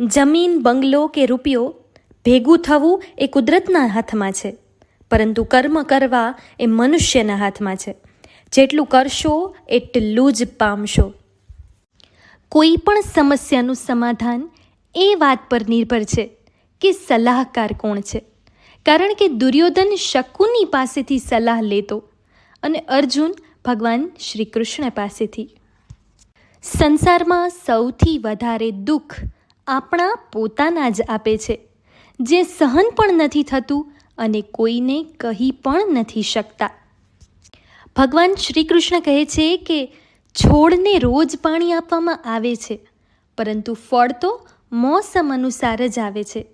જમીન બંગલો કે રૂપિયો ભેગું થવું એ કુદરતના હાથમાં છે, પરંતુ કર્મ કરવા એ મનુષ્યના હાથમાં છે. જેટલું કરશો એટલું જ પામશો. કોઈ પણ સમસ્યાનું સમાધાન એ વાત પર નિર્ભર છે કે સલાહકાર કોણ છે. કારણ કે દુર્યોધન શકુની પાસેથી સલાહ લેતો અને અર્જુન ભગવાન શ્રી કૃષ્ણ પાસેથી. સંસારમાં સૌથી વધારે દુઃખ આપણા પોતાના જ આપે છે, જે સહન પણ નથી થતું અને કોઈને કહી પણ નથી શકતા. ભગવાન શ્રી કૃષ્ણ કહે છે કે છોડને રોજ પાણી આપવામાં આવે છે, પરંતુ ફળ તો મોસમ અનુસાર જ આવે છે.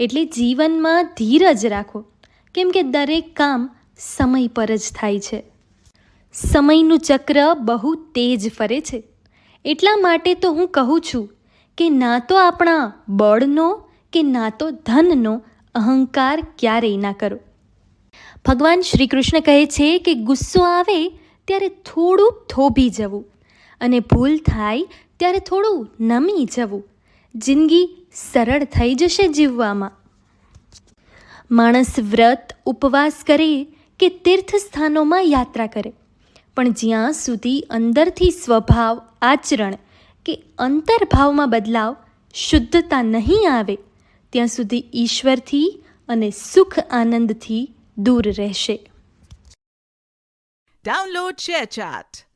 એટલે જીવનમાં ધીરજ રાખો, કેમ કે દરેક કામ સમય પર જ થાય છે. સમયનું ચક્ર બહુ તેજ ફરે છે. એટલા માટે તો હું કહું છું કે ના તો આપણા બળનો કે ના તો ધનનો અહંકાર ક્યારેય ના કરો. ભગવાન શ્રી કૃષ્ણ કહે છે કે ગુસ્સો આવે ત્યારે થોડું થોભી જવું અને ભૂલ થાય ત્યારે થોડું નમી જવું. જિંદગી સરળ થઈ જશે જીવવામાં. માણસ વ્રત, ઉપવાસ કરે કે તીર્થ સ્થાનોમાં યાત્રા કરે. પણ જ્યાં સુધી અંદરથી સ્વભાવ, આચરણ કે અંતર્ભાવમાં બદલાવ શુદ્ધતા નહીં આવે, ત્યાં સુધી ઈશ્વરથી અને સુખ આનંદથી દૂર રહેશે Download ShareChat.